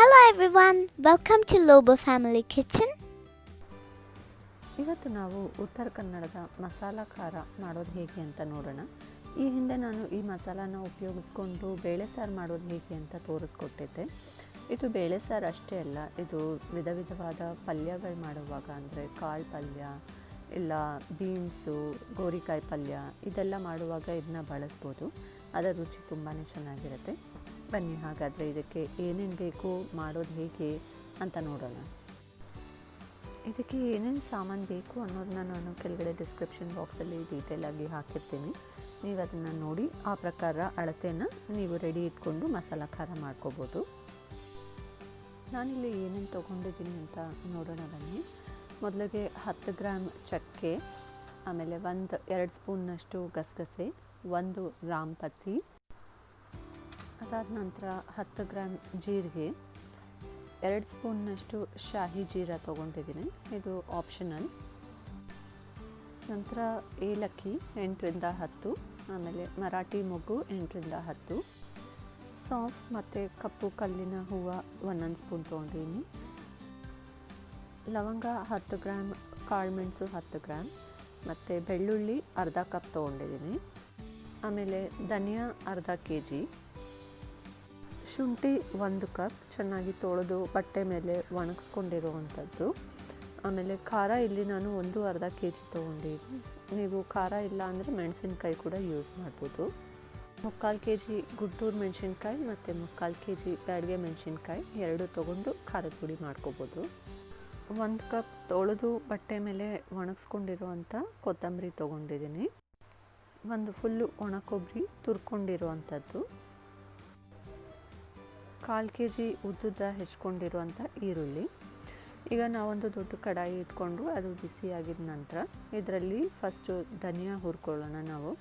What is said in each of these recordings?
Hello everyone, welcome to Lobo family kitchen ಇವತ್ತು ನಾವು ಉತ್ತರ ಕನ್ನಡದ ಮಸಾಲ ಖಾರ ಮಾಡೋದು ಹೇಗೆ ಅಂತ ನೋಡೋಣ. ಈ ಹಿಂದೆ ನಾನು ಈ ಮಸಾಲಾನ ಉಪಯೋಗಿಸ್ಕೊಂಡು ಬೇಳೆ ಸಾರು ಮಾಡೋದು ಹೇಗೆ ಅಂತ ತೋರಿಸ್ಕೊಟ್ಟಿದ್ದೆ. ಇದು ಬೇಳೆ ಸಾರು ಅಷ್ಟೇ ಅಲ್ಲ ಇದು ವಿಧ ವಿಧವಾದ ಪಲ್ಯಗಳು ಮಾಡುವಾಗ ಅಂದರೆ ಕಾಳು ಪಲ್ಯ ಇಲ್ಲ ಬೀನ್ಸು ಗೋರಿಕಾಯಿ ಪಲ್ಯ ಇದೆಲ್ಲ ಮಾಡುವಾಗ ಇದನ್ನ ಬಳಸ್ಬೋದು. ಅದರ ರುಚಿ ತುಂಬಾ ಚೆನ್ನಾಗಿರುತ್ತೆ. ಬನ್ನಿ, ಹಾಗಾದರೆ ಇದಕ್ಕೆ ಏನೇನು ಬೇಕು, ಮಾಡೋದು ಹೇಗೆ ಅಂತ ನೋಡೋಣ. ಇದಕ್ಕೆ ಏನೇನು ಸಾಮಾನು ಬೇಕು ಅನ್ನೋದನ್ನ ನಾನು ಕೆಳಗಡೆ ಡಿಸ್ಕ್ರಿಪ್ಷನ್ ಬಾಕ್ಸಲ್ಲಿ ಡೀಟೇಲಾಗಿ ಹಾಕಿರ್ತೀನಿ. ನೀವು ಅದನ್ನು ನೋಡಿ, ಆ ಪ್ರಕಾರ ಅಳತೆನ ನೀವು ರೆಡಿ ಇಟ್ಕೊಂಡು ಮಸಾಲ ಖಾರ ಮಾಡ್ಕೋಬೋದು. ನಾನಿಲ್ಲಿ ಏನೇನು ತೊಗೊಂಡಿದ್ದೀನಿ ಅಂತ ನೋಡೋಣ ಬನ್ನಿ. ಮೊದಲಿಗೆ ಹತ್ತು ಗ್ರಾಮ್ ಚಕ್ಕೆ, ಆಮೇಲೆ ಒಂದು, ಎರಡು ಸ್ಪೂನ್ನಷ್ಟು ಗಸಗಸೆ, ಒಂದು ಗ್ರಾಮ್ ಪತ್ತಿ ಅದಾದ ನಂತರ ಹತ್ತು ಗ್ರಾಮ್ ಜೀರಿಗೆ, ಎರಡು ಸ್ಪೂನ್ನಷ್ಟು ಶಾಹಿ ಜೀರ ತೊಗೊಂಡಿದ್ದೀನಿ. ಇದು ಆಪ್ಷನಲ್ ನಂತರ ಏಲಕ್ಕಿ ಎಂಟರಿಂದ ಹತ್ತು, ಆಮೇಲೆ ಮರಾಠಿ ಮೊಗ್ಗು ಎಂಟರಿಂದ ಹತ್ತು. ಸಾಫ್ ಮತ್ತು ಕಪ್ಪು ಕಲ್ಲಿನ ಹೂವು ಒಂದೊಂದು ಸ್ಪೂನ್ ತೊಗೊಂಡಿದ್ದೀನಿ. ಲವಂಗ ಹತ್ತು ಗ್ರಾಮ್ ಕಾಳುಮೆಣಸು ಹತ್ತು ಗ್ರಾಮ್ ಮತ್ತು ಬೆಳ್ಳುಳ್ಳಿ ಅರ್ಧ ಕಪ್ ತೊಗೊಂಡಿದ್ದೀನಿ. ಆಮೇಲೆ ಧನಿಯಾ ಅರ್ಧ ಕೆ ಜಿ ಶುಂಠಿ ಒಂದು ಕಪ್ ಚೆನ್ನಾಗಿ ತೊಳೆದು ಬಟ್ಟೆ ಮೇಲೆ ಒಣಗಿಸ್ಕೊಂಡಿರುವಂಥದ್ದು. ಆಮೇಲೆ ಖಾರ ಇಲ್ಲಿ ನಾನು ಒಂದು ಅರ್ಧ ಕೆ ಜಿ ತೊಗೊಂಡಿದ್ದೀನಿ. ನೀವು ಖಾರ ಇಲ್ಲ ಅಂದರೆ ಮೆಣಸಿನ್ಕಾಯಿ ಕೂಡ ಯೂಸ್ ಮಾಡ್ಬೋದು. ಮುಕ್ಕಾಲು ಕೆ ಜಿ ಗುಡ್ಡೂರು ಮೆಣಸಿನ್ಕಾಯಿ ಮತ್ತು ಮುಕ್ಕಾಲು ಕೆ ಜಿ ಬ್ಯಾಡಿಗೆ ಮೆಣಸಿನ್ಕಾಯಿ ಎರಡು ತೊಗೊಂಡು ಖಾರದ ಪುಡಿ ಮಾಡ್ಕೋಬೋದು. ಒಂದು ಕಪ್ ತೊಳೆದು ಬಟ್ಟೆ ಮೇಲೆ ಒಣಗಿಸ್ಕೊಂಡಿರುವಂಥ ಕೊತ್ತಂಬರಿ ತೊಗೊಂಡಿದ್ದೀನಿ. ಒಂದು ಫುಲ್ಲು ಒಣ ಕೊಬ್ಬರಿ ತುರ್ಕೊಂಡಿರುವಂಥದ್ದು. ಕಾಲು ಕೆ ಜಿ ಉದ್ದದ ಹೆಚ್ಕೊಂಡಿರುವಂಥ ಈರುಳ್ಳಿ. ಈಗ ನಾವೊಂದು ದೊಡ್ಡ ಕಡಾಯಿ ಇಟ್ಕೊಂಡು ಅದು ಬಿಸಿ ಆಗಿದ ನಂತರ ಇದರಲ್ಲಿ ಫಸ್ಟು ಧನಿಯಾ ಹುರ್ಕೊಳ್ಳೋಣ ನಾವು.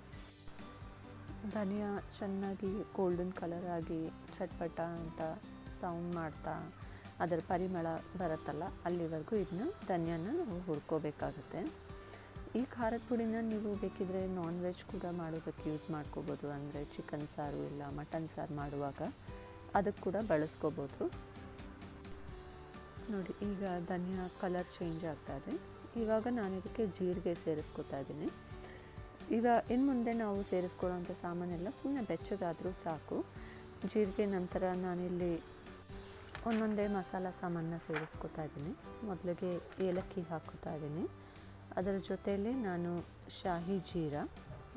ಧನಿಯಾ ಚೆನ್ನಾಗಿ ಗೋಲ್ಡನ್ ಕಲರ್ ಆಗಿ ಚಟ್ಪಟ ಅಂತ ಸೌಂಡ್ ಮಾಡ್ತಾ ಅದರ ಪರಿಮಳ ಬರುತ್ತಲ್ಲ, ಅಲ್ಲಿವರೆಗೂ ಇದನ್ನ ಧನಿಯಾನ ನಾವು ಹುರ್ಕೋಬೇಕಾಗುತ್ತೆ. ಈ ಖಾರದ ಪುಡಿನ ನೀವು ಬೇಕಿದ್ರೆ ನಾನ್ ವೆಜ್ ಕೂಡ ಮಾಡೋದಕ್ಕೆ ಯೂಸ್ ಮಾಡ್ಕೋಬೋದು. ಅಂದರೆ ಚಿಕನ್ ಸಾರು ಇಲ್ಲ ಮಟನ್ ಸಾರು ಮಾಡುವಾಗ ಅದಕ್ಕೆ ಕೂಡ ಬಳಸ್ಕೋಬೋದು. ನೋಡಿ, ಈಗ ಧನಿಯಾ ಕಲರ್ ಚೇಂಜ್ ಆಗ್ತಾ ಇದೆ. ಇವಾಗ ನಾನು ಇದಕ್ಕೆ ಜೀರಿಗೆ ಸೇರಿಸ್ಕೊತಾ ಇದ್ದೀನಿ. ಈಗ ಇನ್ನು ಮುಂದೆ ನಾವು ಸೇರಿಸ್ಕೊಳ್ಳೋಂಥ ಸಾಮಾನೆಲ್ಲ ಸುಮ್ಮನೆ ಬೆಚ್ಚಗಾದರೂ ಸಾಕು. ಜೀರಿಗೆ ನಂತರ ನಾನಿಲ್ಲಿ ಒಂದೊಂದೇ ಮಸಾಲ ಸಾಮಾನನ್ನ ಸೇರಿಸ್ಕೊತಾ ಇದ್ದೀನಿ. ಮೊದಲಿಗೆ ಏಲಕ್ಕಿ ಹಾಕೋತಾ ಇದ್ದೀನಿ. ಅದರ ಜೊತೆಯಲ್ಲಿ ನಾನು ಶಾಹಿ ಜೀರಾ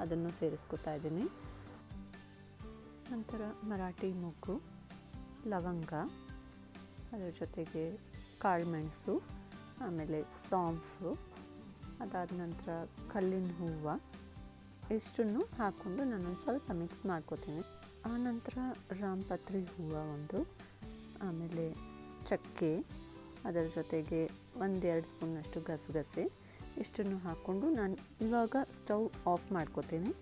ಅದನ್ನು ಸೇರಿಸ್ಕೊತಾ ಇದ್ದೀನಿ. ನಂತರ ಮರಾಠಿ ಮೊಗ್ಗು. ಲವಂಗ, ಅದರ ಜೊತೆಗೆ ಕಾಳುಮೆಣಸು ಆಮೇಲೆ ಸಾಂಫು ಅದಾದ ನಂತರ ಕಲ್ಲಿನ ಹೂವು, ಇಷ್ಟನ್ನು ಹಾಕ್ಕೊಂಡು ನಾನೊಂದು ಸ್ವಲ್ಪ ಮಿಕ್ಸ್ ಮಾಡ್ಕೋತೀನಿ. ಆನಂತರ ರಾಮಪತ್ರಿ ಹೂವು ಒಂದು, ಆಮೇಲೆ ಚಕ್ಕೆ, ಅದರ ಜೊತೆಗೆ ಒಂದೆರಡು ಸ್ಪೂನಷ್ಟು ಗಸಗಸೆ, ಇಷ್ಟನ್ನು ಹಾಕ್ಕೊಂಡು ನಾನು ಇವಾಗ ಸ್ಟವ್ ಆಫ್ ಮಾಡ್ಕೋತೀನಿ.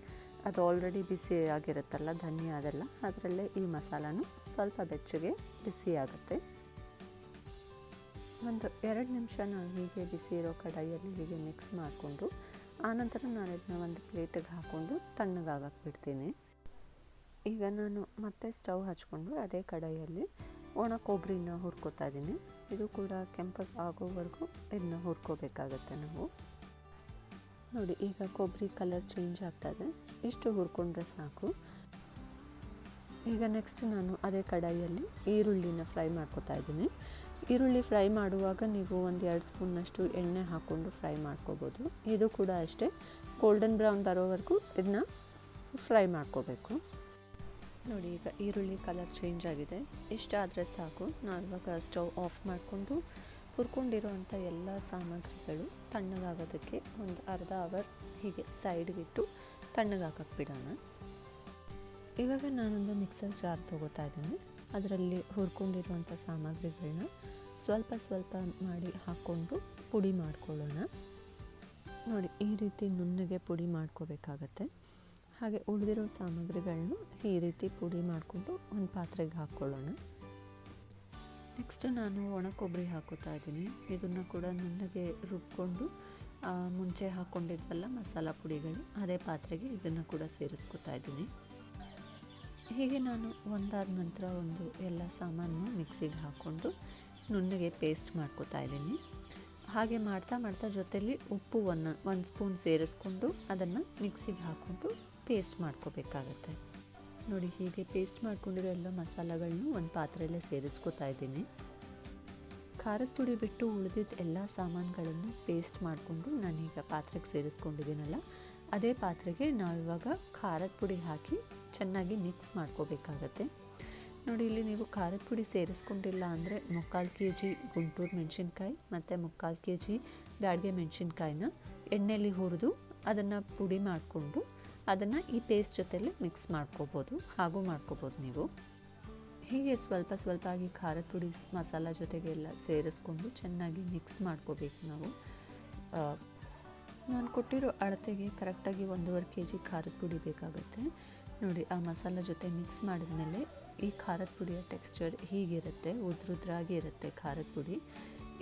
ಅದು ಆಲ್ರೆಡಿ ಬಿಸಿ ಆಗಿರುತ್ತಲ್ಲ, ಧನಿಯಾ ಅದೆಲ್ಲ. ಅದರಲ್ಲೇ ಈ ಮಸಾಲನೂ ಸ್ವಲ್ಪ ಬೆಚ್ಚಗೆ ಬಿಸಿ ಆಗುತ್ತೆ. ಒಂದು ಎರಡು ನಿಮಿಷ ನಾನು ಹೀಗೆ ಬಿಸಿ ಇರೋ ಕಡಾಯಿಯಲ್ಲಿ ಹೀಗೆ ಮಿಕ್ಸ್ ಮಾಡಿಕೊಂಡು, ಆನಂತರ ನಾನು ಇದನ್ನ ಒಂದು ಪ್ಲೇಟಿಗೆ ಹಾಕ್ಕೊಂಡು ತಣ್ಣಗಾಗಕ್ಕೆ ಬಿಡ್ತೀನಿ. ಈಗ ನಾನು ಮತ್ತೆ ಸ್ಟವ್ ಹಚ್ಕೊಂಡು ಅದೇ ಕಡಾಯಿಯಲ್ಲಿ ಒಣ ಕೊಬ್ಬರಿನ ಹುರ್ಕೋತಾ ಇದ್ದೀನಿ. ಇದು ಕೂಡ ಕೆಂಪಗೆ ಆಗೋವರೆಗೂ ಇದನ್ನ ಹುರ್ಕೋಬೇಕಾಗತ್ತೆ ನಾವು. ನೋಡಿ, ಈಗ ಕೊಬ್ಬರಿ ಕಲರ್ ಚೇಂಜ್ ಆಗ್ತಾಯಿದೆ ಇಷ್ಟು ಹುರ್ಕೊಂಡ್ರೆ ಸಾಕು. ಈಗ ನೆಕ್ಸ್ಟ್ ನಾನು ಅದೇ ಕಡಾಯಿಯಲ್ಲಿ ಈರುಳ್ಳಿನ ಫ್ರೈ ಮಾಡ್ಕೋತಾ ಇದ್ದೀನಿ. ಈರುಳ್ಳಿ ಫ್ರೈ ಮಾಡುವಾಗ ನೀವು ಒಂದು ಎರಡು ಸ್ಪೂನ್ನಷ್ಟು ಎಣ್ಣೆ ಹಾಕ್ಕೊಂಡು ಫ್ರೈ ಮಾಡ್ಕೋಬೋದು. ಇದು ಕೂಡ ಅಷ್ಟೇ. ಗೋಲ್ಡನ್ ಬ್ರೌನ್ ಬರೋವರೆಗೂ ಇದನ್ನ ಫ್ರೈ ಮಾಡ್ಕೋಬೇಕು. ನೋಡಿ, ಈಗ ಈರುಳ್ಳಿ ಕಲರ್ ಚೇಂಜ್ ಆಗಿದೆ. ಇಷ್ಟ ಆದರೆ ಸಾಕು. ನಾನು ಇವಾಗ ಸ್ಟವ್ ಆಫ್ ಮಾಡಿಕೊಂಡು ಹುರ್ಕೊಂಡಿರೋವಂಥ ಎಲ್ಲ ಸಾಮಗ್ರಿಗಳು ತಣ್ಣಗಾಗೋದಕ್ಕೆ ಒಂದು ಅರ್ಧ ಅವರ್ ಹೀಗೆ ಸೈಡ್ಗಿಟ್ಟು ತಣ್ಣಗಾಕಕ್ಕೆ ಬಿಡೋಣ. ಇವಾಗ ನಾನೊಂದು ಮಿಕ್ಸರ್ ಜಾರ್ ತೊಗೋತಾ ಇದ್ದೀನಿ. ಅದರಲ್ಲಿ ಹುರ್ಕೊಂಡಿರುವಂಥ ಸಾಮಗ್ರಿಗಳನ್ನ ಸ್ವಲ್ಪ ಸ್ವಲ್ಪ ಮಾಡಿ ಹಾಕ್ಕೊಂಡು ಪುಡಿ ಮಾಡ್ಕೊಳ್ಳೋಣ. ನೋಡಿ, ಈ ರೀತಿ ನುಣ್ಣಗೆ ಪುಡಿ ಮಾಡ್ಕೋಬೇಕಾಗತ್ತೆ. ಹಾಗೆ ಉಳಿದಿರೋ ಸಾಮಗ್ರಿಗಳನ್ನ ಈ ರೀತಿ ಪುಡಿ ಮಾಡಿಕೊಂಡು ಒಂದು ಪಾತ್ರೆಗೆ ಹಾಕ್ಕೊಳ್ಳೋಣ. ನೆಕ್ಸ್ಟ್ ನಾನು ಒಣ ಕೊಬ್ಬರಿ ಹಾಕೋತಾ ಇದ್ದೀನಿ. ಇದನ್ನು ಕೂಡ ನುಣ್ಣಗೆ ರುಬ್ಕೊಂಡು ಮುಂಚೆ ಹಾಕ್ಕೊಂಡಿದ್ವಲ್ಲ ಮಸಾಲ ಪುಡಿಗಳು, ಅದೇ ಪಾತ್ರೆಗೆ ಇದನ್ನು ಕೂಡ ಸೇರಿಸ್ಕೊತಾ ಇದ್ದೀನಿ. ಹೀಗೆ ನಾನು ಒಂದಾದ ನಂತರ ಒಂದು ಎಲ್ಲ ಸಾಮಾನು ಮಿಕ್ಸಿಗೆ ಹಾಕ್ಕೊಂಡು ನುಣ್ಣಗೆ ಪೇಸ್ಟ್ ಮಾಡ್ಕೋತಾ ಇದ್ದೀನಿ. ಹಾಗೆ ಮಾಡ್ತಾ ಮಾಡ್ತಾ ಜೊತೆಯಲ್ಲಿ ಉಪ್ಪು ಒಂದು ಒಂದು ಸ್ಪೂನ್ ಸೇರಿಸ್ಕೊಂಡು ಅದನ್ನು ಮಿಕ್ಸಿಗೆ ಹಾಕ್ಕೊಂಡು ಪೇಸ್ಟ್ ಮಾಡ್ಕೋಬೇಕಾಗತ್ತೆ. ನೋಡಿ, ಹೀಗೆ ಪೇಸ್ಟ್ ಮಾಡ್ಕೊಂಡಿರೋ ಎಲ್ಲ ಮಸಾಲೆಗಳನ್ನೂ ಒಂದು ಪಾತ್ರೆಯಲ್ಲೇ ಸೇರಿಸ್ಕೊತಾ ಇದ್ದೀನಿ. ಖಾರದ ಪುಡಿ ಬಿಟ್ಟು ಉಳಿದಿದ್ದ ಎಲ್ಲ ಸಾಮಾನುಗಳನ್ನು ಪೇಸ್ಟ್ ಮಾಡಿಕೊಂಡು ನಾನೀಗ ಪಾತ್ರೆಗೆ ಸೇರಿಸ್ಕೊಂಡಿದ್ದೀನಲ್ಲ, ಅದೇ ಪಾತ್ರೆಗೆ ನಾವಿವಾಗ ಖಾರದ ಪುಡಿ ಹಾಕಿ ಚೆನ್ನಾಗಿ ಮಿಕ್ಸ್ ಮಾಡ್ಕೋಬೇಕಾಗತ್ತೆ. ನೋಡಿ, ಇಲ್ಲಿ ನೀವು ಖಾರದ ಪುಡಿ ಸೇರಿಸ್ಕೊಂಡಿಲ್ಲ ಅಂದರೆ ಮುಕ್ಕಾಲು ಕೆ ಜಿ ಗುಂಟೂರು ಮೆಣಸಿನ್ಕಾಯಿ ಮತ್ತು ಮುಕ್ಕಾಲು ಕೆ ಜಿ ಬ್ಯಾಡಿಗೆ ಮೆಣಸಿನ್ಕಾಯಿನ ಎಣ್ಣೆಯಲ್ಲಿ ಹುರಿದು ಅದನ್ನು ಪುಡಿ ಮಾಡಿಕೊಂಡು ಅದನ್ನು ಈ ಪೇಸ್ಟ್ ಜೊತೆಯಲ್ಲಿ ಮಿಕ್ಸ್ ಮಾಡ್ಕೋಬೋದು, ಹಾಗೂ ಮಾಡ್ಕೋಬೋದು ನೀವು. ಹೀಗೆ ಸ್ವಲ್ಪ ಸ್ವಲ್ಪ ಆಗಿ ಖಾರದ ಪುಡಿ ಮಸಾಲ ಜೊತೆಗೆಲ್ಲ ಸೇರಿಸ್ಕೊಂಡು ಚೆನ್ನಾಗಿ ಮಿಕ್ಸ್ ಮಾಡ್ಕೋಬೇಕು ನಾವು. ನಾನು ಕೊಟ್ಟಿರೋ ಅಳತೆಗೆ ಕರೆಕ್ಟಾಗಿ ಒಂದೂವರೆ ಕೆ ಜಿ ಖಾರದ ಪುಡಿ ಬೇಕಾಗುತ್ತೆ. ನೋಡಿ, ಆ ಮಸಾಲ ಜೊತೆ ಮಿಕ್ಸ್ ಮಾಡಿದ ಮೇಲೆ ಈ ಖಾರದ ಪುಡಿಯ ಟೆಕ್ಸ್ಚರ್ ಹೀಗಿರುತ್ತೆ, ಉದ್ರುದ್ರಾಗಿ ಇರುತ್ತೆ ಖಾರದ ಪುಡಿ.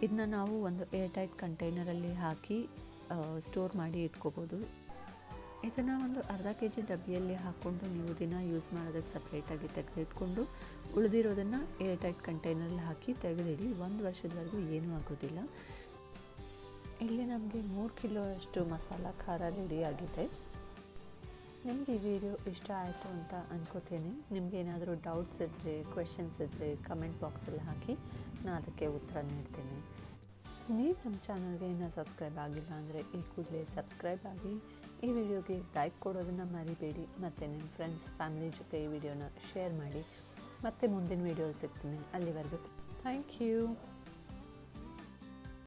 ಇದನ್ನ ನಾವು ಒಂದು ಏರ್ ಟೈಟ್ ಕಂಟೈನರಲ್ಲಿ ಹಾಕಿ ಸ್ಟೋರ್ ಮಾಡಿ ಇಟ್ಕೋಬೋದು. ಇದನ್ನು ಒಂದು ಅರ್ಧ ಕೆ ಜಿ ಡಬ್ಬಿಯಲ್ಲಿ ಹಾಕ್ಕೊಂಡು ನೀವು ದಿನ ಯೂಸ್ ಮಾಡೋದಕ್ಕೆ ಸಪ್ರೇಟಾಗಿ ತೆಗೆದಿಟ್ಕೊಂಡು ಉಳಿದಿರೋದನ್ನು ಏರ್ ಟೈಟ್ ಕಂಟೈನರಲ್ಲಿ ಹಾಕಿ ತೆಗೆದಿಡಿ. ಒಂದು ವರ್ಷದವರೆಗೂ ಏನೂ ಆಗೋದಿಲ್ಲ. ಇಲ್ಲಿ ನಮಗೆ ಮೂರು ಕಿಲೋ ಅಷ್ಟು ಮಸಾಲ ಖಾರ ಆಗಿದೆ. ನಿಮಗೆ ಈ ವಿಡಿಯೋ ಇಷ್ಟ ಆಯಿತು ಅಂತ ಅನ್ಕೋತೇನೆ. ನಿಮಗೆ ಏನಾದರೂ ಡೌಟ್ಸ್ ಇದ್ದರೆ ಕ್ವೆಶನ್ಸ್ ಇದ್ದರೆ ಕಮೆಂಟ್ ಬಾಕ್ಸಲ್ಲಿ ಹಾಕಿ, ನಾನು ಅದಕ್ಕೆ ಉತ್ತರ ನೀಡ್ತೀನಿ. ನೀವು ನಮ್ಮ ಚಾನಲ್ಗೆ ಇನ್ನೂ ಸಬ್ಸ್ಕ್ರೈಬ್ ಆಗಿಲ್ಲ ಅಂದರೆ ಈ ಕೂಡಲೇ ಸಬ್ಸ್ಕ್ರೈಬ್ ಆಗಿ. ಈ ವಿಡಿಯೋಗೆ ಲೈಕ್ ಕೊಡೋದನ್ನು ಮರಿಬೇಡಿ. ಮತ್ತು ನಿಮ್ಮ ಫ್ರೆಂಡ್ಸ್, ಫ್ಯಾಮಿಲಿ ಜೊತೆ ಈ ವಿಡಿಯೋನ ಶೇರ್ ಮಾಡಿ. ಮತ್ತೆ ಮುಂದಿನ ವಿಡಿಯೋಲಿ ಸಿಗ್ತೀನಿ. ಅಲ್ಲಿವರೆಗೂ ಥ್ಯಾಂಕ್ ಯು.